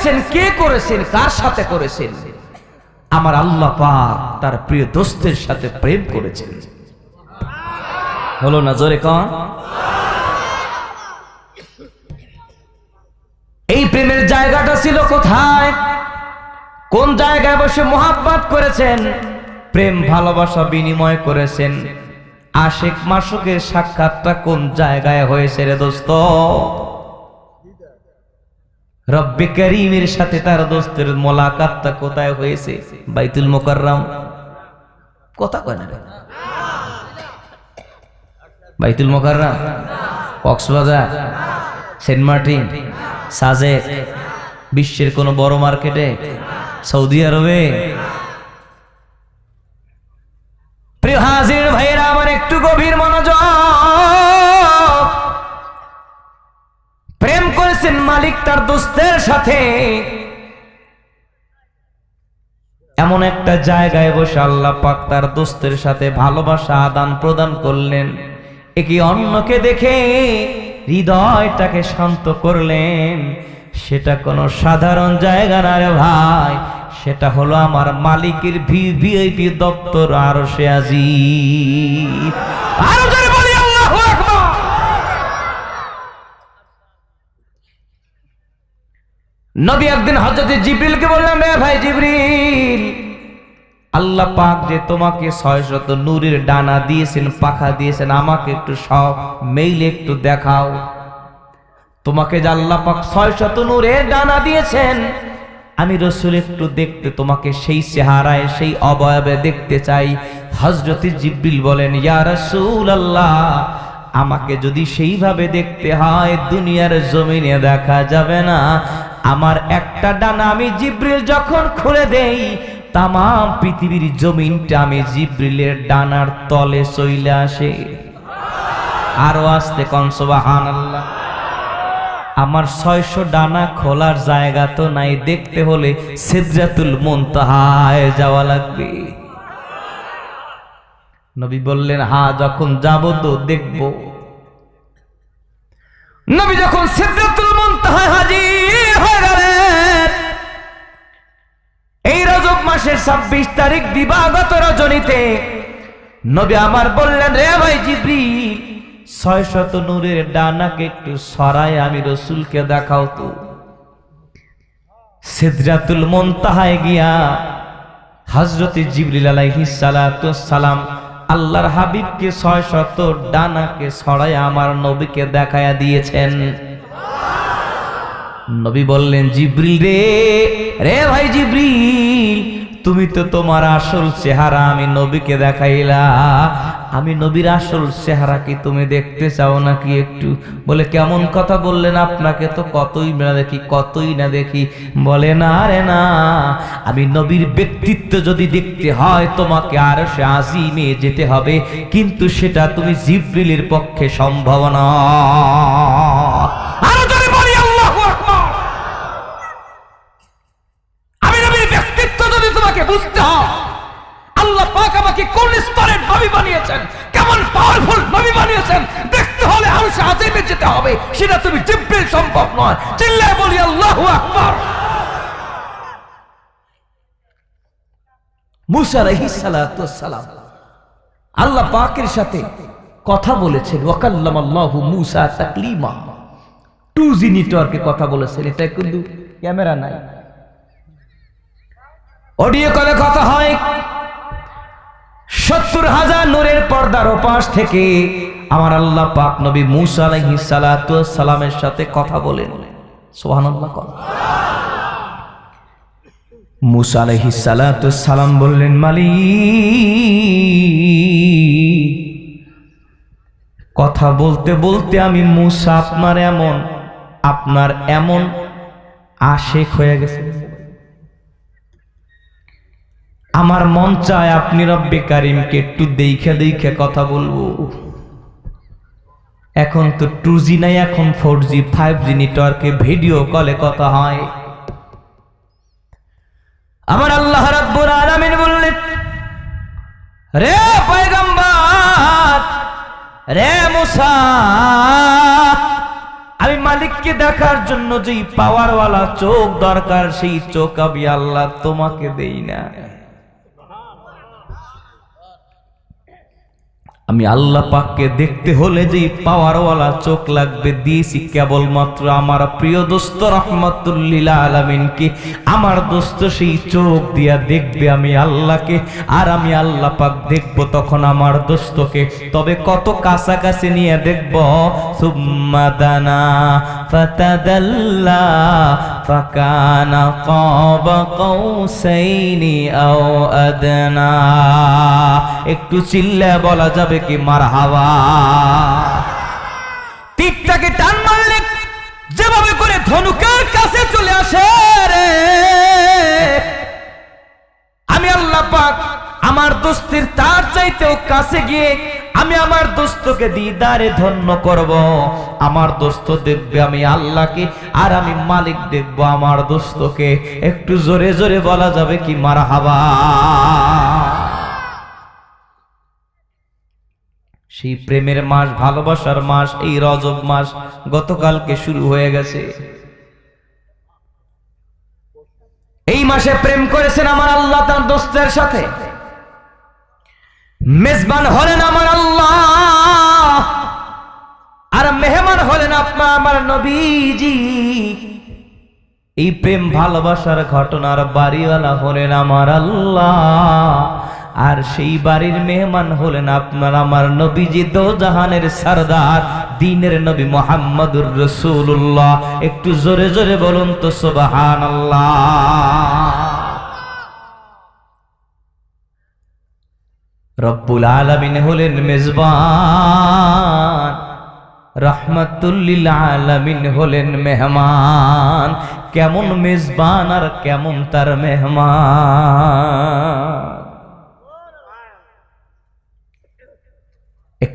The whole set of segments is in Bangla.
করেছেন, কে করেছেন, কার সাথে করেছেন? আমার আল্লাহ পাক তার প্রিয় দোস্তের সাথে প্রেম করেছেন। হলো না জোরে কন? এই প্রেমের জায়গাটা ছিল কোথায়? কোন জায়গায় বসে মোহাব্বত করেছেন? প্রেম, ভালোবাসা, বিনিময় করেছেন। আশেক মাসুকের সাক্ষাৎটা কোন জায়গায় হয়েছে রে দোস্ত? রব্বে করিমের সাথে তার দোস্তের মোলাকাতটা কোথায় হয়েছে? বাইতুল মোকাররম। কথা কয় না বাইতুল মোকাররম, কক্সবাজার, সেন্ট মার্টিন, সাজেক, বিশ্বের কোন বড় মার্কেটে, সৌদি আরবে। প্রিয় হাজির ভাইয়েরা, আমার একটু গভীর মনোযোগ মালিক তার দোস্তের সাথে। এমন একটা জায়গায় বসে আল্লাহ পাক তার দোস্তের সাথে ভালোবাসা আদান প্রদান করলেন। একে অন্যকে দেখে হৃদয়টাকে শান্ত করলেন। সেটা কোনো সাধারণ জায়গা না রে ভাই, সেটা হলো আমার মালিকের ভিআইপি দপ্তর আরও সে আজি আরও জোরে বলি আল্লাহু আকবার নবী একদিন হজরত জিব্রিলকে বললাম রে ভাই জিব্রিল, আল্লাহ পাক যে তোমাকে ছয় শত নূরের ডানা দিয়েছেন, পাখা দিয়েছেন, আমাকে একটু সব মেইলে একটু দেখাও। তোমাকে যে আল্লাহ পাক ছয় শত নূরের ডানা দিয়েছেন, আমি রসুল একটু দেখতে তোমাকে সেই চেহারায়, সেই অবয়বে দেখতে চাই। হজরত জিব্রিল বলেন, ইয়া রসুল আল্লাহ আমাকে যদি সেইভাবে দেখতে হয়, দুনিয়ার জমিনে দেখা যাবে না। আমার একটা ডানা আমি জিব্রিল যখন খুলে দেই তাম পৃথিবীর জমিনটা আমি জিব্রিলের ডানার তলে চইলে আসে। আরও আসতে কনসবাহান আল্লাহ আমার ছয়শো ডানা খোলার জায়গা তো নাই, দেখতে হলে সিদ্রাতুল মুনতাহায় যাওয়া লাগবে। নবী বললেন, হা, যখন যাব তো দেখব। নবী যখন সিদ্রাতুল মুনতাহায় হাজির হয়ে গেলেন, এই রজব মাসের ছাব্বিশ তারিখ দিবাগত রজনীতে নবী আমার বললেন, রে ভাই জিব্রিল ছয় শত নূরের ডানাকে একটু সরায় আমি রসুলকে দেখাও তো। সিদরাতুল মন্তাহায় গিয়া হজরতে জিবরিল আলাইহিস সালাম আল্লাহর হাবিবকে ছয় শত ডানাকে সরায় আমার নবীকে দেখায়া দিয়েছেন। নবী বললেন, জিব্রিল রে রে ভাই জিব্রিল তুমি তো তোমার আসল চেহারা আমি নবীকে দেখাইলা। আমি নবীর আসল চেহারা কি তুমি দেখতে চাও নাকি একটু? বলে, কেমন কথা বললেন আপনাকে তো কতই না দেখি, কতই না দেখি। বলে, না রে না, আমি নবীর ব্যক্তিত্ব যদি দেখতে হয়, তোমাকে আর সে আজিমে যেতে হবে। কিন্তু সেটা তুমি জিব্রিলের পক্ষে সম্ভব না আরও জোরে বলি আল্লাহু আকবার আমি নবীর ব্যক্তিত্ব যদি তোমাকে বুঝতে হয় আল্লাহ পাক আমাকে কোন স্তরের নবী বানিয়েছেন? কেমন পাওয়ারফুল নবী বানিয়েছেন? দেখতে হলে আরশে আজিমে যেতে হবে। সেটা তুমি জিব্রিল সম্ভব নয়। চিল্লায় বলি, আল্লাহু আকবার। মুসা সালাম আল্লাহ পাকের সাথে কথা বলেছেন। ওয়াকাল্লাম আল্লাহু মুসা তাকলিমা। টু জি নেটওয়ার্কে কথা বলেছেন। এটা কিন্তু ক্যামেরা নাই। অডিও কলে কথা হয়। সত্তর হাজার নূরের পর্দার ওপাশ থেকে আমার আল্লাহ পাক নবী মুসা সালাতু সালামের সাথে কথা বলেন। সুবহানাল্লাহ কর। মুসা সালাতু সালাম বললেন, মালিক, কথা বলতে বলতে আমি মুসা, আপনার এমন আপনার এমন আশেক হয়ে গেছে। আমার মন চায় আপনি রব্বে কারিমকে একটু দেখে দেখে কথা বলব। এখন তো টু জি নাই, এখন ফোর জি ফাইভ জি নেটওয়ার্কে ভিডিও কলে কথা হয়। আমার আল্লাহ রাব্বুল আলামিন বললেন, রে পয়গম্বর, রে মুসা, আমি মালিককে দেখার জন্য যেই পাওয়ারওয়ালা চোখ দরকার, সেই চোখ আমি আল্লাহ তোমাকে দেই না আমি আল্লাহ পাককে দেখতে হলে যে পাওয়ারওয়ালা চোখ লাগবে দিয়েছি কেবলমাত্র আমার প্রিয় দোস্ত রহমতুল্লিল আলমিনকে। আমার দোস্ত সেই চোখ দিয়া দেখবে আমি আল্লাহকে, আর আমি আল্লাহ পাক দেখব তখন আমার দোস্তকে। তবে কত কাছাকাছি নিয়ে দেখব সুম্মাদানা ফাকানা কাবা কৌসাইনি আও আদনা। একটু চিল্লা বলা যাবে কি মার হাওয়া তীরটাকে টান মারলে যেভাবে করে ধনুকের কাছে চলে আসে রে। আমি আল্লাহ পাক আমার দোস্তের তার চাইতেও কাছে গিয়ে আমি আমার দোস্তকে দিদারে ধন্য করব। আমার দোস্ত দেখবে আমি আল্লাহকে আর আমি মালিক দেখব আমার দোস্তকে। একটু জোরে জোরে বলা যাবে কি মার হাবা সেই প্রেমের মাস, ভালোবাসার মাস, এই রজব মাস গতকালকে শুরু হয়ে গেছে। এই মাসে প্রেম করেছেন আমার আল্লাহ তার দোস্তের সাথে। মেজবান হলেন আমার আল্লাহ। আর মেহমান হলেন আপনার আমার নবীজি। এই প্রেম ভালোবাসার ঘটনার বাড়িওয়ালা হলেন আমার আল্লাহ। আর সেই বাড়ির মেহমান হলেন আপনার আমার নবীজি দো জাহানের সরদার, দিনের নবী মোহাম্মদুর রসুল্লাহ একটু জোরে জোরে বলুন তো সোবাহান রব্বুল আলমিন হলেন মেজবান, রহমতুল্লিল আলমিন হলেন মেহমান। কেমন মেজবান আর কেমন তার মেহমান।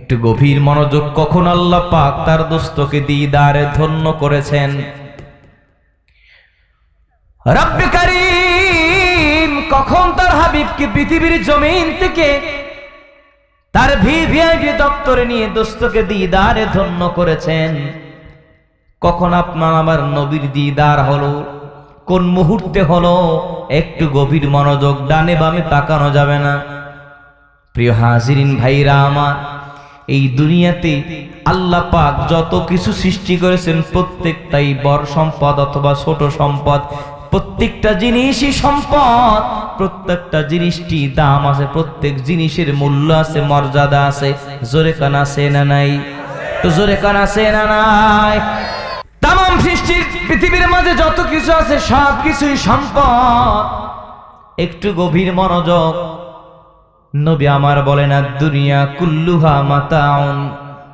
একটু গভীর মনোযোগ কখন আল্লাহ পাক তার দোস্তকে দিদারে ধন্য করেছেন? কখন তার হাবিবকে পৃথিবীর জমিন থেকে তার ভিভিআইপি দপ্তরে নিয়ে দোস্তকে দিদারে ধন্য করেছেন? কখন আপনার আমার নবীর দিদার হলো? কোন মুহূর্তে হলো? একটু গভীর মনোযোগ ডানে বামে তাকানো যাবে না। প্রিয় হাজিরিন ভাইরা আমার এই দুনিয়াতে আল্লাহ পাক যত কিছু সৃষ্টি করেছেন, প্রত্যেকটাই বড় সম্পদ অথবা ছোট সম্পদ, প্রত্যেকটা জিনিসই সম্পদ, প্রত্যেকটা জিনিসটি দাম আছে, প্রত্যেক জিনিসের মূল্য আছে, মর্যাদা আছে, জোরে কান আছে না নাই? তো জোরে কান আছে না নাই? তাম সৃষ্টির পৃথিবীর মাঝে যত কিছু আছে সব কিছুই সম্পদ। একটু গভীর মনোযোগ নবী আমার বলেন আর দুনিয়া কুল্লুহা মাতাউন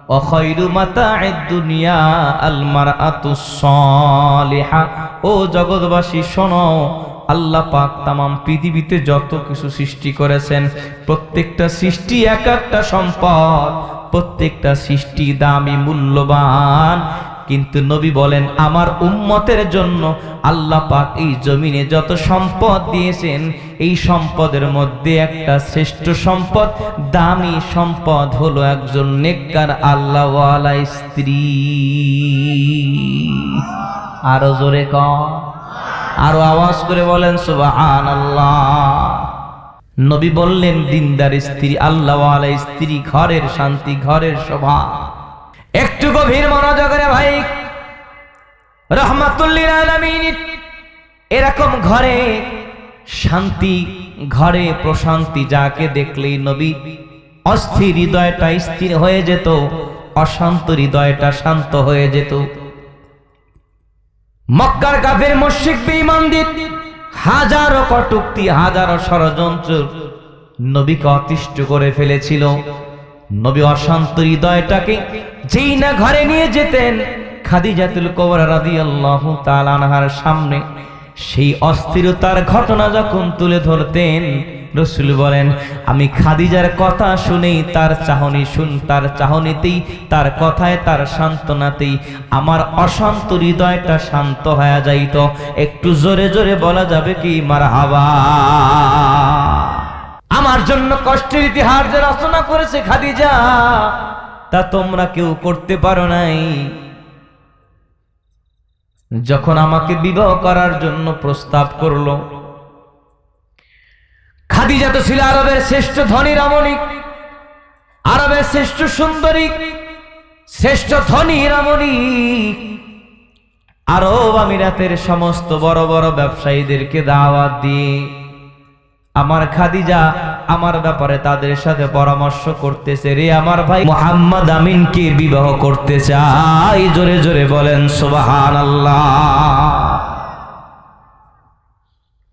অখৈরু মাতা'আদ দুনিয়া আল মারআতুস সালিহা ও জগৎবাসী, শোনো, আল্লাহ পাক তামাম পৃথিবীতে যত কিছু সৃষ্টি করেছেন, প্রত্যেকটা সৃষ্টি এক একটা সম্পদ, প্রত্যেকটা সৃষ্টি দামি, মূল্যবান। কিন্তু নবী বলেন, আমার উম্মতের জন্য আল্লাহ পাক এই জমিনে যত সম্পদ দিয়েছেন, এই সম্পদের মধ্যে একটা শ্রেষ্ঠ সম্পদ, দামি সম্পদ হলো একজন নেককার আল্লাহওয়ালা স্ত্রী। আরও জোরে কম আরও আওয়াজ করে বলেন সুবাহান আল্লাহ নবী বললেন, দিনদার স্ত্রী, আল্লাহওয়ালা স্ত্রী, ঘরের শান্তি, ঘরের শোভা। একটু গভীর মনোযোগরে ভাই। রহমাতুল্লিল এরকম ঘরে শান্তি, ঘরে প্রশান্তি যাকে দেখলেই নবী অস্থির হৃদয়টা স্থির হয়ে যেত, অশান্ত হৃদয়টা শান্ত হয়ে যেত। মক্কার কাফের মুশরিক বেঈমানদের হাজারো কটুক্তি, হাজারো ষড়যন্ত্র নবীকে অতিষ্ঠ করে ফেলেছিল। নবী অশান্ত হৃদয়টাকে যেই না ঘরে নিয়ে যেতেন, খাদিজাতুল কবরা রাদিয়াল্লাহু তাআলা আনহার সামনে সেই অস্থিরতার ঘটনা যখন তুলে ধরতেন, রসুল বলেন, আমি খাদিজার কথা শুনেই তার চাহনি শুন, তার চাহনিতেই, তার কথায়, তার সান্ত্বনাতেই আমার অশান্ত হৃদয়টা শান্ত হয়ে যাইত। একটু জোরে জোরে বলা যাবে কি মার হাবা আমার জন্য কষ্টের ইতিহাস যে রচনা করেছে খাদিজা, তা তোমরা কেউ করতে পারো নাই। যখন আমাকে বিবাহ করার জন্য প্রস্তাব করল, খাদিজা তো ছিল আরবের শ্রেষ্ঠ ধনী রমণী আরবের শ্রেষ্ঠ সুন্দরী, শ্রেষ্ঠ ধনী রমণী আরব আমিরাতের সমস্ত বড় বড় ব্যবসায়ীদেরকে দাওয়াত দিয়ে আমার খাদিজা আমার ব্যাপারে তাদের সাথে পরামর্শ করতেছে রে আমার ভাই। মোহাম্মদ আমিনকে বিবাহ করতে চাই। জোরে জোরে বলেন সুবাহান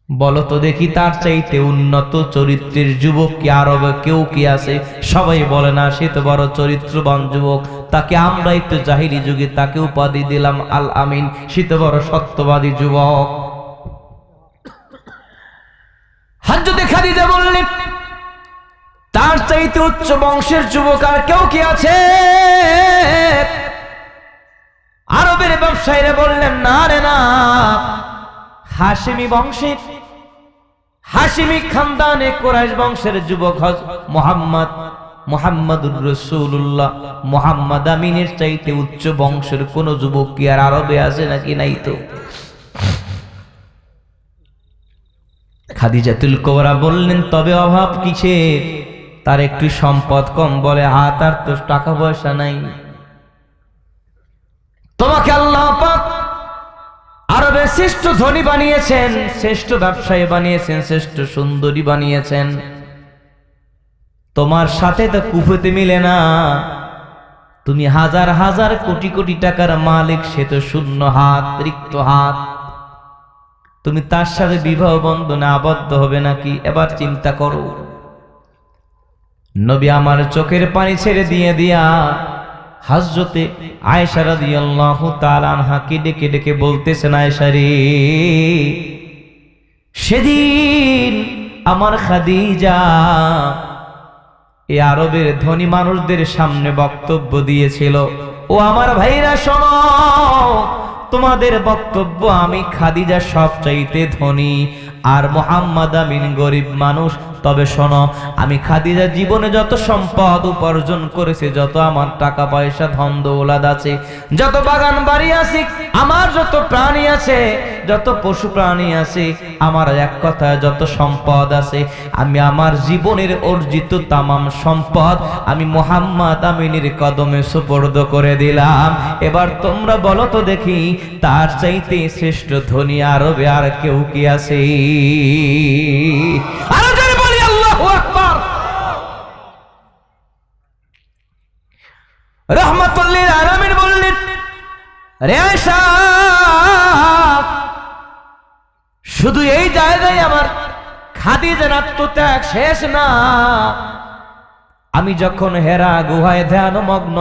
বলো তো দেখি তার চাইতে উন্নত চরিত্রের যুবক কি আরব কেউ কি আছে? সবাই বলে না, সে তো বড় চরিত্রবান যুবক। তাকে আমরাই তো জাহিরি যুগে তাকে উপাধি দিলাম আল আমিন, সে তো বড় সত্যবাদী যুবক। হাজতে খাদিজা বললেন, তার চাইতে উচ্চ বংশের যুবক আর কেউ কি আছে? আরবের ব্যবসায়ীরা বললেন, না রে না হাসিমি বংশের হাসিমি খানদানে কোরাইশ বংশের যুবক হজ মোহাম্মদ, মোহাম্মদুর রসুল্লাহ মোহাম্মদ আমিনের চাইতে উচ্চ বংশের কোন যুবক কি আর আরবে আছে নাকি নাই তো? খাদিজাতুল কোবরা বললেন, তবে অভাব কিসের? তার একটু সম্পদ কম বলে আর তো টাকা পয়সা নাই। তোমাকে আল্লাহ আরবের শ্রেষ্ঠ ধনী বানিয়েছেন, শ্রেষ্ঠ ব্যবসায়ী বানিয়েছেন, শ্রেষ্ঠ সুন্দরী বানিয়েছেন। তোমার সাথে তো কুফুতে মিলে না। তুমি হাজার হাজার কোটি কোটি টাকার মালিক, সে তো শূন্য হাত, রিক্ত হাত। তুমি তার সাথে বিবাহ বন্ধনে আবদ্ধ হবে নাকি? এবার চিন্তা করো। নবী আমার চোখের পানি ছেড়ে দিয়ে দিয়া হাজরতে আয়েশা রাদিয়াল্লাহু তাআলা আনহাকে ডেকে ডেকে বলতেছেন আয়েশা রে সেদিন আমার খাদিজা এই আরবের ধনী মানুষদের সামনে বক্তব্য দিয়েছিল ও আমার ভাইরা শোনো তোমাদের বক্তব্য আমি খাদিজা সব চাইতে ধনী আর মোহাম্মদ আমিন গরিব মানুষ তবে শোনো, আমি খাদিজা জীবনে যত সম্পদ উপার্জন করেছে, যত আমার টাকা পয়সা, ধন দৌলাদ আছে, যত বাগান বাড়ি আছে, আমার যত প্রাণী আছে, যত পশু প্রাণী আছে, আমার এক কথায় যত সম্পদ আছে, আমি আমার জীবনের অর্জিত তামাম সম্পদ আমি মোহাম্মদ আমিনের কদমে সুপর্দ করে দিলাম। এবার তোমরা বলো তো দেখি, তার চাইতে শ্রেষ্ঠ ধনী আরবে আর কেউ কি আছে? আরও জোরে বলি আল্লাহু আকবার রহমাতুল্লিল আলামিন বললেন, রে আয়েশা, শুধু এই জায়গায় আমার খাদিজার আত্মত্যাগ শেষ না। আমি যখন হেরা গুহায় ধ্যানমগ্ন,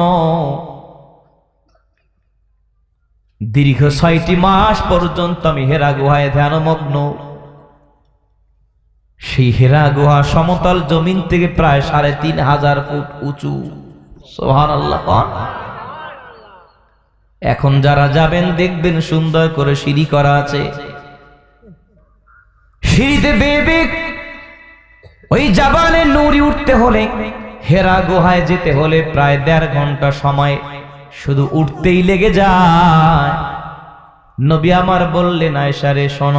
দীর্ঘ ছয়টি মাস পর্যন্ত আমি হেরা গুহায় ধ্যানমগ্ন। সেই হেরা গুহা সমতল জমিন থেকে প্রায় সাড়ে তিন হাজার ফুট উঁচু। এখন যারা যাবেন, দেখবেন সুন্দর করে সিঁড়ি করা আছে। সিঁড়িতে বেবে ওই জাবালে নুরি উঠতে হলে, হেরা গুহায় যেতে হলে প্রায় দেড় ঘণ্টা সময় শুধু উঠতেই লেগে যায়। নবী আমার বললেন আয়সারে শোন,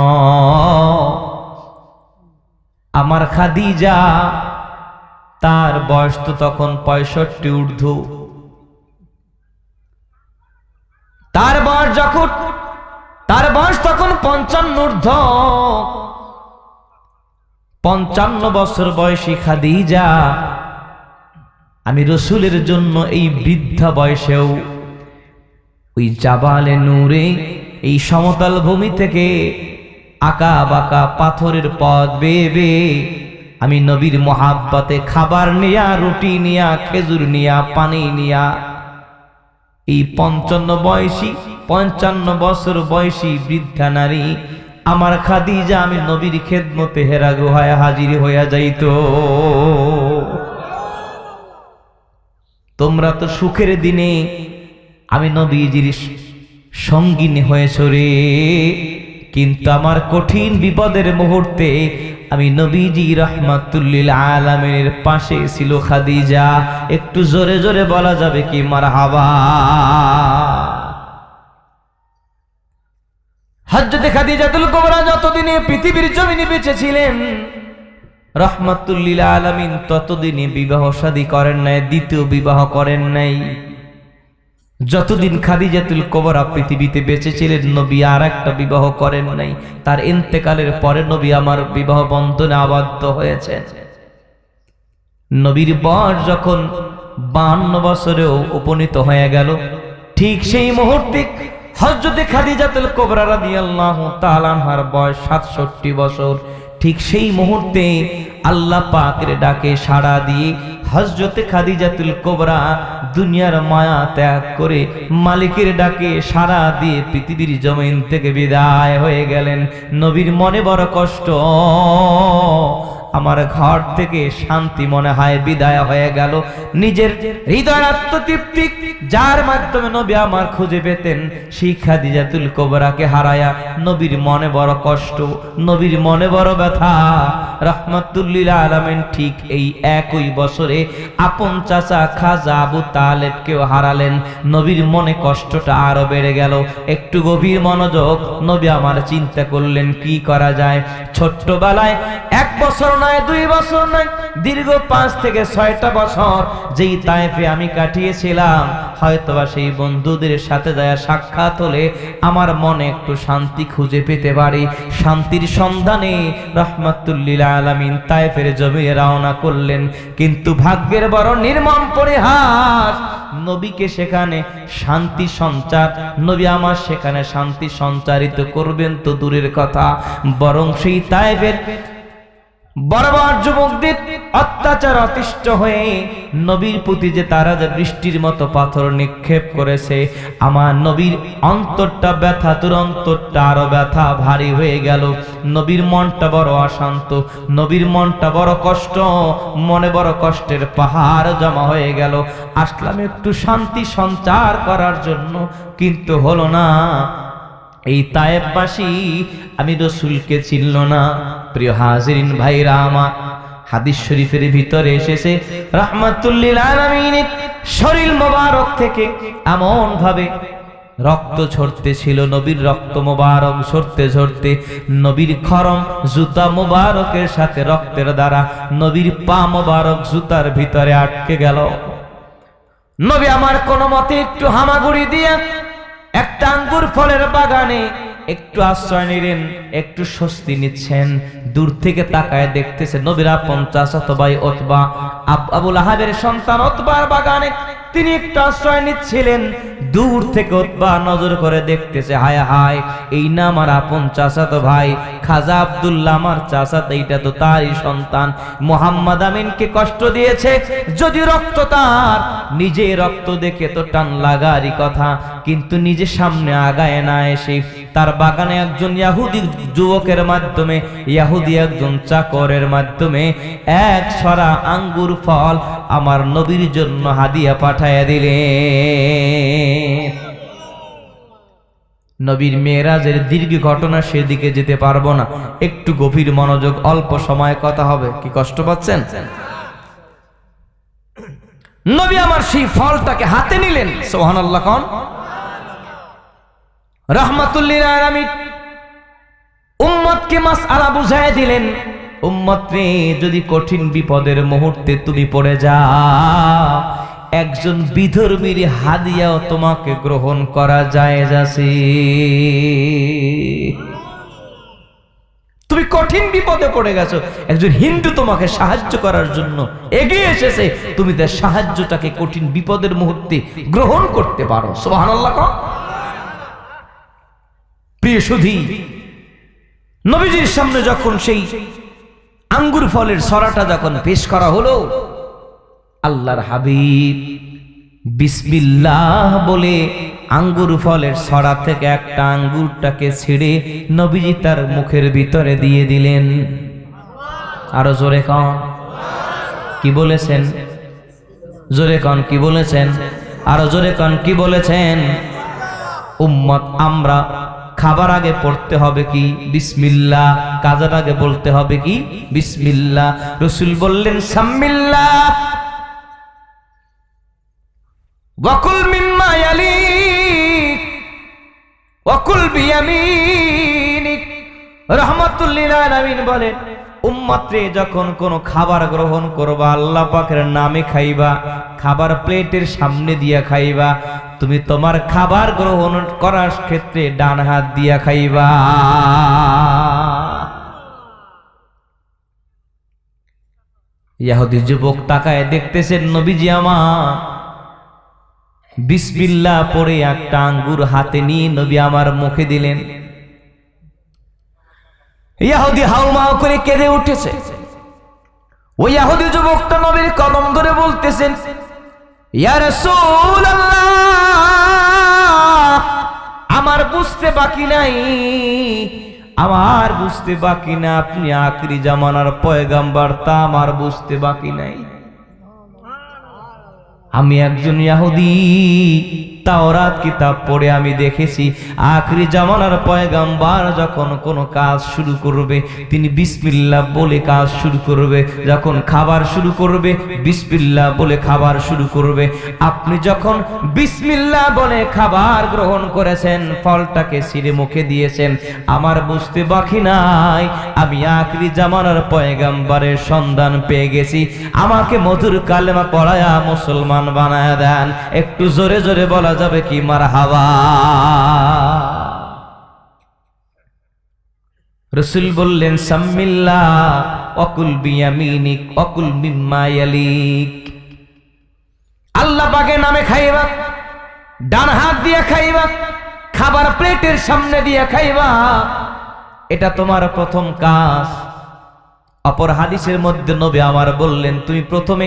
আমার খাদিজা তার বয়স তো তখন পঁয়ষট্টি ঊর্ধ্ব। তার বয়স যখন তার বয়স তখন পঞ্চান্ন ঊর্ধ্ব। পঞ্চান্ন বছর বয়সী খাদিজা আমি রসুলের জন্য এই বৃদ্ধা বয়সেও ওই জাবালে নূরে এই সমতল ভূমি থেকে আঁকা বাঁকা পাথরের পথ বেয়ে বেয়ে আমি নবীর মহাব্বাতে খাবার নিয়া, রুটি নিয়া, খেজুর নিয়া, পানি নিয়া। এই পঞ্চান্ন বয়সী, পঞ্চান্ন বছর বয়সী বৃদ্ধা নারী আমার খাদিজা, আমি নবীর খেদমতে হেরা গুহায় হাজির হইয়া যাইত। তোমরা তো সুখের দিনে আমি নবীজির সঙ্গিনী হয়েছ রে। কিন্তু আমার কঠিন বিপদের মুহূর্তে আমি নবীজি রহমাতুল্লিল আলামের পাশে ছিল খাদিজা। একটু জোরে জোরে বলা যাবে কি মার হাবা হজরতে খাদিজাতুল কোবরা যতদিনে পৃথিবীর জমিনে বেঁচে ছিলেন রহমাতুল্লিল আলামিন ততদিনে বিবাহ শাদী করেন নাই, দ্বিতীয় বিবাহ করেন নাই। যতদিন খাদিজাতুল কোবরা পৃথিবীতে বেঁচে ছিলেন নবী আর একটা বিবাহ করেন নাই। তার ইন্তেকালের পরে নবী আমার বিবাহ বন্ধনে আবদ্ধ হয়েছেন নবীর বয়স যখন বান্ন বছরেও উপনীত হয়ে গেল, ঠিক সেই মুহূর্তে হজরতে খাদিজাতুল কোবরা রাদিয়াল্লাহু তাআলা আনহার বয়স 67 বছর। ঠিক সেই মুহূর্তে আল্লাহ পাকের ডাকে সাড়া দিয়ে হজরতে খাদিজাতুল কোবরা দুনিয়ার মায়া ত্যাগ করে মালিকের ডাকে সাড়া দিয়ে পৃথিবীর জমিন থেকে বিদায় হয়ে গেলেন। নবীর মনে বড় কষ্ট। আমার ঘর থেকে শান্তি মনে হয়, বিদায় হয়ে গেল। নিজের হৃদয় আত্মতৃপ্তি, যার মাধ্যমে নবী আমার খুঁজে পেতেন, সেই খাদিজাতুল কোবরাকে হারায়া নবীর মনে বড় কষ্ট, নবীর মনে বড় ব্যথা। রহমতুল্লিল আলমেন ঠিক এই একই বছরে আপন চাচা খাজা আবু তালেবকেও হারালেন। নবীর মনে কষ্টটা আরও বেড়ে গেল। একটু গভীর মনোযোগ নবী আমার চিন্তা করলেন, কি করা যায়? ছোট্টবেলায় এক বছর নয় দুই বছর নয়, দীর্ঘ পাঁচ থেকে ছয়টা বছর যেই তাইফে আমি কাটিয়েছিলাম, হয়তোবা সেই বন্ধুদের সাথে যায় সাক্ষাৎ হলে আমার মনে একটু শান্তি খুঁজে পেতে পারি। শান্তির সন্ধানে রহমাতুল্লিল আলামিন তাইফের জমিয়ে রওনা করলেন। কিন্তু ভাগ্যের বড় নির্মম পরিহাস, নবীকে সেখানে শান্তি সঞ্চার, নবী আমার সেখানে শান্তি সঞ্চারিত করবেন তো দূরের কথা। বরং সেই তাইফের বড় যুবকদের অত্যাচার অতিষ্ঠ হয়ে নবীর প্রতি যে তারা যে বৃষ্টির মতো পাথর নিক্ষেপ করেছে, আমার নবীর অন্তরটা ব্যথা, তোর অন্তরটা আরও ব্যথা ভারী হয়ে গেল। নবীর মনটা বড় অশান্ত, নবীর মনটা বড় কষ্ট, মনে বড় কষ্টের পাহাড় জমা হয়ে গেল। আসলাম একটু শান্তি সঞ্চার করার জন্য, কিন্তু হলো না। এই তায়েববাসী আমি রসুলকে চিনল না। প্রিয় হাজিরিন ভাইরা আমার, হাদিস শরীফের ভিতরে এসেছে শরীর মোবারক থেকে এমন ভাবে রক্ত ঝরতে ছিল, নবীর রক্ত মোবারক ঝরতে ঝরতে, নবীর খরম জুতা মোবারকের সাথে রক্তের দ্বারা নবীর পা মোবারক জুতার ভিতরে আটকে গেল। নবী আমার কোনো মতে একটু হামাগুড়ি দিয়ে একটা আঙ্গুর ফলের বাগানে একটু আশ্রয় নিলেন, একটু স্বস্তি নিচ্ছেন। দূর থেকে তাকায় দেখতেছে নবীরা পঞ্চাশ অথবা অথবা আবুল আহাবের সন্তান অতবার বাগানে তিনি একটু আশ্রয় নিচ্ছিলেন। দূর থেকে অতবা নজর করে দেখতেছে, হায় হায়, এই না আমার আপন চাচাতো ভাই, খাজা আব্দুল্লাহ আমার চাচাত এইটা তো তারই সন্তান। মোহাম্মদ আমিনকে কষ্ট দিয়েছে, যদি রক্ত তার, নিজে রক্ত দেখে তো টান লাগারই কথা, কিন্তু নিজে সামনে আগায় না এসে, তার বাগানে একজন ইয়াহুদি যুবকের মাধ্যমে, ইয়াহুদি একজন চাকরের মাধ্যমে, এক ছড়া আঙ্গুর ফল আমার নবীর জন্য হাদিয়া পাঠাইয়া দিলে নবীর মেয়েরাজের দীর্ঘ ঘটনা সেদিকে যেতে পারব না। একটু গভীর মনোযোগ, অল্প সময় কথা হবে। কি কষ্ট পাচ্ছেন? নবী আমার সেই ফলটাকে হাতে নিলেন। সোহান রে, যদি কঠিন বিপদের মুহূর্তে তুমি পড়ে যাও একজন বিধর্মীর হাদিয়াও তোমাকে গ্রহণ করা যায় যাচ্ছে তুমি কঠিন বিপদে পড়ে গেছো। একজন হিন্দু তোমাকে সাহায্য করার জন্য এগিয়ে এসেছে। তুমি তার সাহায্যটাকে কঠিন বিপদের মুহূর্তে গ্রহণ করতে পারো। সুবহানাল্লাহ কও। প্রিয় সুধী, নবীজির সামনে যখন সেই আঙ্গুর ফলের সরাটা যখন পেশ করা হলো আল্লাহর হাবিব। বিসমিল্লাহ বলে আঙ্গুর ফলের সরা থেকে একটা আঙ্গুরটাকে ছিঁড়ে নবীজি তার মুখের ভিতরে দিয়ে দিলেন। আরও জোরে কন। কি বলেছেন? জোরে কন, কি বলেছেন? আরও জোরে কন, কি বলেছেন? উম্মত, আমরা খাবার আগে পড়তে হবে কি? বিসমিল্লা কাজের আগে বলতে হবে কি? বিসমিল্লা রসুল বললেন সাম্মিল্লা ওয়াকুল মিম্মা ইয়ালিক অকুল বিয়ামিনিক। রহমাতুল্লিল আলামিন বলেন, উম্মাত্রে যখন কোন খাবার গ্রহণ করবা, আল্লাহ পাকের নামে খাইবা, খাবার প্লেটের সামনে দিয়া খাইবা, তুমি তোমার খাবার গ্রহণ করার ক্ষেত্রে ডান হাত দিয়া খাইবা। ইয়াহুদি যুবক তাকায় দেখতেছেন নবীজি আমার। বিসমিল্লা পরে একটা আঙ্গুর হাতে নিয়ে নবী আমার মুখে দিলেন। ইয়াহুদি হাউমাউ করে কেঁদে উঠেছে। ওই ইয়াহুদি যুবকটা নবীর কদম ধরে বলতেছেন আমার বুঝতে বাকি নাই। আমার বুঝতে বাকি না, আপনি আখরি জামানার পয়গাম্বার তা আমার বুঝতে বাকি নাই। আমি একজন ইয়াহুদি। তাওরাত কিতাব পড়ে আমি দেখেছি। আখরি জামানার পয়গাম্বার যখন কোনো কাজ শুরু করবে, তিনি বিসমিল্লাহ বলে কাজ শুরু করবে, যখন খাবার শুরু করবে, বিসমিল্লাহ বলে খাবার শুরু করবে। আপনি যখন বিসমিল্লাহ বলে খাবার গ্রহণ করেছেন, ফলটাকে সিরে মুখে দিয়েছেন, আমার বুঝতে বাকি নাই, আমি আখরি জামানার পয়গাম্বারের সন্ধান পেয়ে গেছি। আমাকে মধুর কালেমা পড়ায়া মুসলমান বানায় দেন। একটু জোরে জোরে বলা যাবে কি মার হাওয়া রসুল বললেন, সাম্মিল্লা, অকুল বিয়ামিনিক, অকুল মিম্মায়ালিক আল্লাহ পাকে নামে খাইবা, ডান হাত দিয়ে খাইবা, খাবার প্লেটের সামনে দিয়ে খাইবা। এটা তোমার প্রথম কাজ। অপর হাদিসের মধ্যে নবী আমার বললেন, তুমি প্রথমে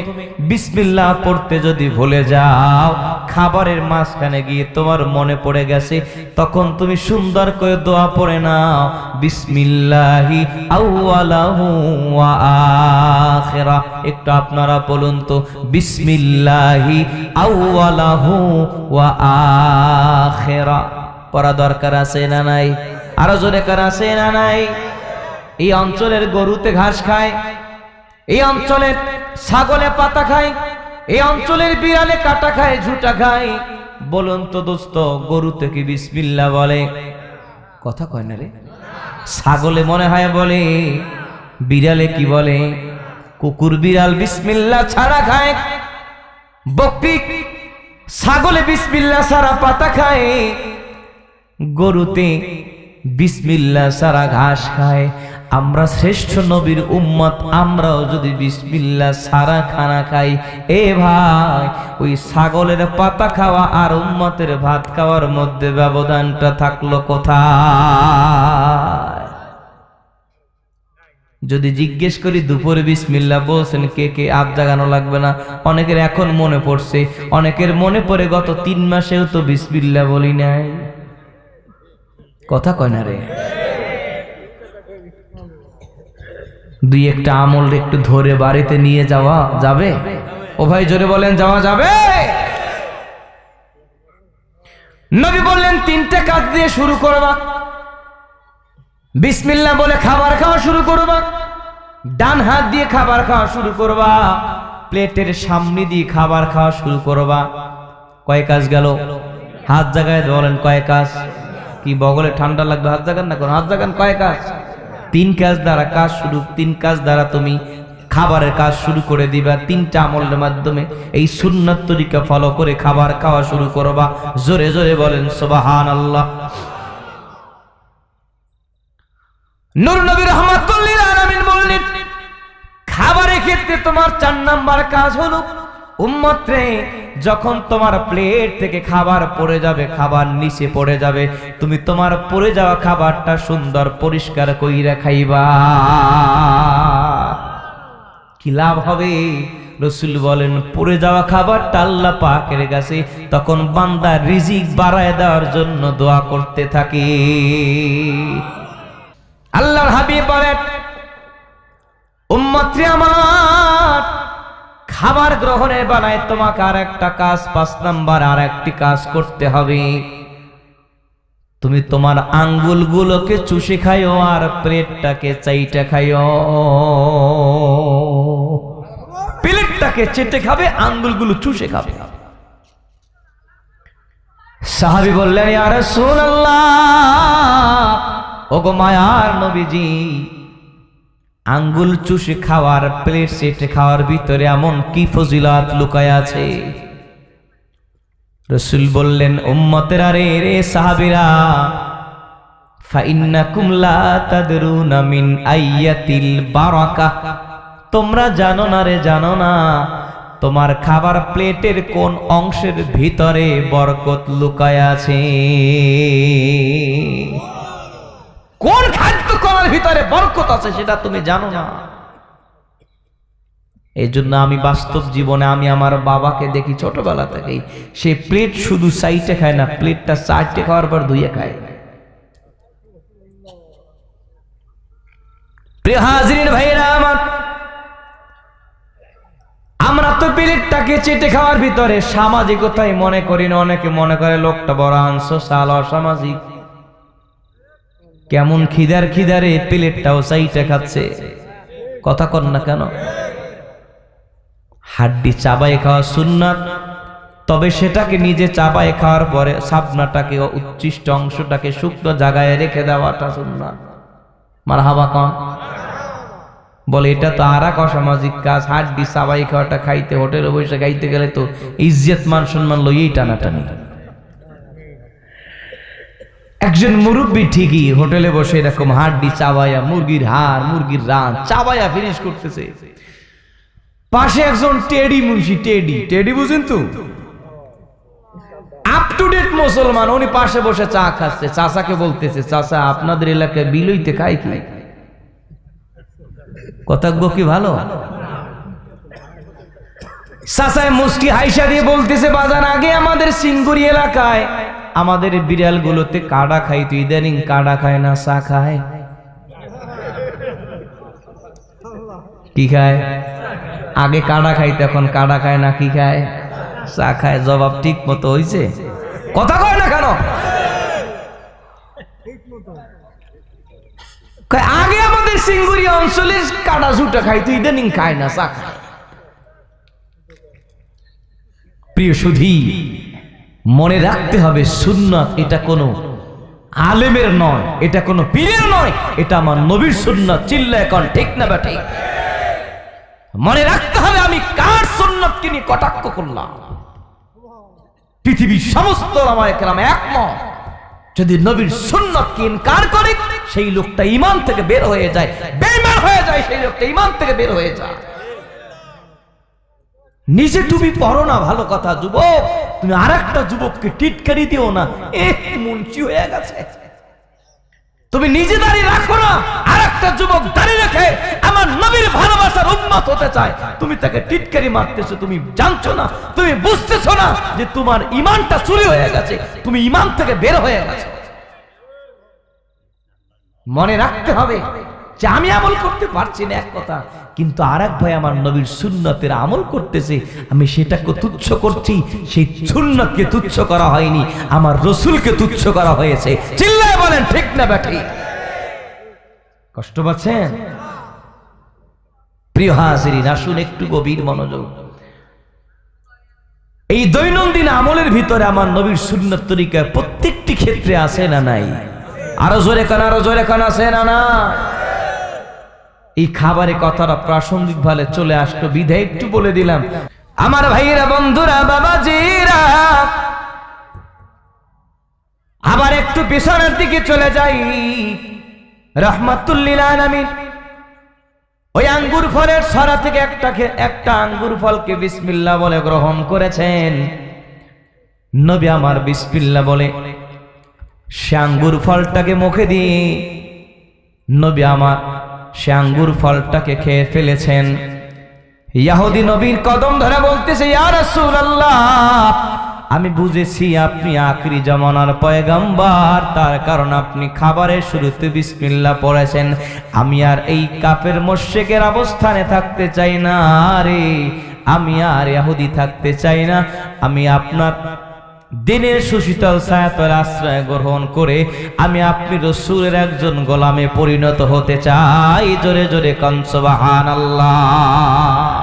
বিসমিল্লাহ পড়তে যদি ভুলে যাও, খাবারের মাঝখানে গিয়ে তোমার মনে পড়ে গেছে, তখন তুমি সুন্দর করে দোয়া পড়ে নাও, বিসমিল্লাহি আখিরা। একটু আপনারা বলুন তো, বিসমিল্লাহি আউয়ালাহু ওয়া আখিরা। পড়া দরকার আছে না নাই? আরও জোরে কার আছে না নাই? এই অঞ্চলের গরুতে ঘাস খায়, এই অঞ্চলের ছাগলে পাতা খায়, এই অঞ্চলের বিড়ালে কাটা খায়, ঝুটা খায়। বলুন তো দোস্ত, গরুতে কি বিসমিল্লা বলে? কথা কয় না রে। ছাগলে মনে হয় বলে, বিড়ালে কি বলে? কুকুর, বিড়াল বিসমিল্লা ছাড়া খায়, বকরি ছাগলে বিসমিল্লা ছাড়া পাতা খায়। গরুতে বিসমিল্লা সারা ঘাস খায়। আমরা শ্রেষ্ঠ নবীর উম্মত, আমরাও যদি বিসমিল্লা সারা খানা খাই। এ ভাই, ওই ছাগলের পাতা খাওয়া আর উম্মতের ভাত খাওয়ার মধ্যে ব্যবধানটা থাকল কোথায়? যদি জিজ্ঞেস করি, দুপুরে বিসমিল্লা বলছেন কে কে আপ জাগানো লাগবে না। অনেকের এখন মনে পড়ছে, অনেকের মনে পড়ে গত তিন মাসেও তো বিসমিল্লা বলি নাই। কথা কয় না রে। দুই একটা আমল একটু ধরে বাড়িতে নিয়ে যাওয়া যাবে? ও ভাই, জোরে বলেন, যাওয়া যাবে? নবী বললেন, তিনটে কাজ দিয়ে শুরু করবা। বিসমিল্লা বলে খাবার খাওয়া শুরু করবা। ডান হাত দিয়ে খাবার খাওয়া শুরু করবা। প্লেটের সামনে দিয়ে খাবার খাওয়া শুরু করবা। কয় কাজ গেল? হাত জায়গায় বলেন কয় কাজ। কি বগলে ঠান্ডা লাগবে? হাত জাগান না কোনো? হাত জাগান কয় কাজ? তিন কাজ দ্বারা কাজ শুরু, তিন কাজ দ্বারা তুমি খাবারের কাজ শুরু করে দিবা, তিনটা আমলের মাধ্যমে এই সুন্নত তরিকা ফলো করে খাবার খাওয়া শুরু করবা। জোরে জোরে বলেন সুবাহান আল্লাহ খাবারের ক্ষেত্রে তোমার চার নাম্বার কাজ হলো উম্মত্রে যখন তোমার প্লেট থেকে খাবার পড়ে যাবে, খাবার নিচে পড়ে যাবে, তুমি তোমার পড়ে যাওয়া খাবারটা সুন্দর পরিষ্কার কইরা খাইবা। কি লাভ হবে? রসুল বলেন, পড়ে যাওয়া খাবারটা আল্লাহ পাকের কাছে, তখন বান্দা রিজিক বাড়ায় দেওয়ার জন্য দোয়া করতে থাকে। আল্লাহর হাবিব বলেন উম্মত্রে আমার খাবার গ্রহণের বানায়, তোমাকে আর একটা কাজ, পাঁচ নাম্বার আর একটি কাজ করতে হবে। তুমি তোমার আঙ্গুলগুলোকে চুষে খাইও আর প্লেটটাকে চাইটা খাইও। প্লেটটাকে চেটে খাবে, আঙ্গুলগুলো চুষে খাবে। সাহাবি বললেন আর ওগো মায়ার নবীজি আঙ্গুল চুষে খাওয়ার, প্লেট সেটে খাওয়ার ভিতরে এমন কি ফজিলাত লুকায় আছে? রসুল বললেন, উম্মতেরা রে রে সাহাবিরা তোমরা জানো না রে, জানো না, তোমার খাবার প্লেটের কোন অংশের ভিতরে বরকত লুকায় আছে? কোন খাদ্য করার ভিতরে বরকত আছে সেটা তুমি জানো না। এই জন্য আমি বাস্তব জীবনে আমি আমার বাবাকে দেখি ছোটবেলা থেকেই। সে প্লেট শুধু সাইটে খায় না প্লেটটা চারটে খাওয়ার পর ধুয়ে খায়। আমরা তো প্লেটটাকে চেটে খাওয়ার ভিতরে সামাজিকতাই মনে করি না, অনেকে মনে করে লোকটা বড় আনস সাল অসামাজিক। কেমন খিদার খিদারে প্লেটটাও সাইটে খাচ্ছে। কথা কর না কেন? হাড্ডি চাবাই খাওয়া সুন্নাত, তবে সেটাকে নিজে চাবাই খাওয়ার পরে সাবনাটাকে উচ্ছিষ্ট অংশটাকে শুকনো জায়গায় রেখে দেওয়াটা সুন্নাত। মার হাবা কন। বলে, এটা তো আর এক অসামাজিক কাজ, হাড্ডি চাবাই খাওয়াটা খাইতে, হোটেলে বসে খাইতে গেলে তো ইজ্জত মান সম্মান লইয়েই টানাটানি। একজন মুরব্বী ঠিকই হোটেলে বসে এরকম হাড্ডি চাবাইয়া মুরগির হাড়, মুরগির রান চাবাইয়া ফিনিশ করতেছে। পাশে একজন টেডি মুন্সি, টেডি। টেডি বুঝেন তো? আপ টু ডেট মুসলমান, উনি পাশে বসে চা খাচ্ছে, চাচাকে বলতেছে, চাচা, আপনাদের এলাকায় বিলইতে খাই কি? কতজ্ঞ কি ভালো? চাচায় মুস্কি হাইসা দিয়ে বলতেছে, বাজান, আগে আমাদের সিঙ্গুরি এলাকায় আমাদের বিড়ালগুলোতে কাডা খাইতো ইদানিং কাডা খায় না, চা খায়। কি খায়? আগে কাডা খাইতো, এখন কাডা খায় না, কি খায়? চা খায়, জবাব ঠিক মতো হইছে? কথা কয় না কেন? আগে আমাদের সিঙ্গুরি অঞ্চলে কাটা ঝুটা খাইতো ইদানিং খায় না, চা খায়। প্রিয় সুধী মনে রাখতে হবে সুন্নাত এটা কোনো আলেমের নয়, এটা কোনো পীরের নয়, এটা আমার নবীর সুন্নাত। চিল্লা এখন, ঠিক না বা ঠিক? মনে রাখতে হবে আমি কার সুন্নাতকে নিয়ে কটাক্ষ করলাম? পৃথিবীর সমস্ত রামায় কেরাম একমত, যদি নবীর সুন্নতকে ইনকার করে, সেই লোকটা ইমান থেকে বের হয়ে যায় বেইমান হয়ে যায়, সেই লোকটা ইমান থেকে বের হয়ে যায়। নিজে তুমি পড়ো না, ভালো কথা, যুবক। তুমি আর একটা যুবককে টিটকারি দিও না। এ, মুন্সি হয়ে গেছে। তুমি নিজে দাঁড়িয়ে রাখো না আর একটা যুবক দাঁড়িয়ে রেখে আমার নবীর ভালোবাসার উন্মত হতে চায়। তুমি তাকে টিটকারি মারতেছো, তুমি জানছো না, তুমি বুঝতেছো না যে তোমার ইমানটা চুরি হয়ে গেছে, তুমি ইমান থেকে বের হয়ে গেছো। মনে রাখতে হবে যে আমি আমল করতে পারছি না, এক কথা। কিন্তু আর এক ভাই আমার নবীর সুন্নতের আমল করতেছে, আমি সেটাকে তুচ্ছ করছি, সেই সুন্নতকে তুচ্ছ করা হয়নি, আমার রসুলকে তুচ্ছ করা হয়েছে। চিল্লায় বলেন, ঠিক না ব্যাঠি? কষ্ট পাচ্ছেন? প্রিয় হাজিরিন, আসুন একটু গভীর মনোযোগ। এই দৈনন্দিন আমলের ভিতরে আমার নবীর সুন্নত তরিকায় প্রত্যেকটি ক্ষেত্রে আছে না নাই? আরও জোরে কান, আরও জোরে কান, আছে না না? এই খাবারের কথাটা প্রাসঙ্গিক ভাবে চলে আসতো বিধায় একটু বলে দিলাম। আমার ভাইয়েরা, বন্ধুরা, বাবাজিরা, আবার একটু পিছনের দিকে চলে যাই। রহমাতুল্লিল ওই আঙ্গুর ফলের ছড়া থেকে একটা একটা আঙ্গুর ফলকে বিসমিল্লাহ বলে গ্রহণ করেছেন। নবী আমার বিসমিল্লাহ বলে, সে আঙ্গুর ফলটাকে মুখে দিয়ে নবী আমার সে আঙ্গুর ফলটাকে খেয়ে ফেলেছেন। ইয়াহুদি নবীর কদম ধরে বলতেছে আমি বুঝেছি আপনি আখরি জমানার পয়গাম্বার, তার কারণ আপনি খাবারের শুরুতে বিসমিল্লাহ পড়েছেন। আমি আর এই কাপের মোশেকের অবস্থানে থাকতে চাই না রে। আমি আর ইয়াহুদি থাকতে চাই না। আমি আপনার দিনের সুশীতল ছায়াতল আশ্রয় গ্রহণ করে আমি আপনি রসুলের একজন গোলামে পরিণত হতে চাই। জোরে জোরে কনসবাহান আল্লাহ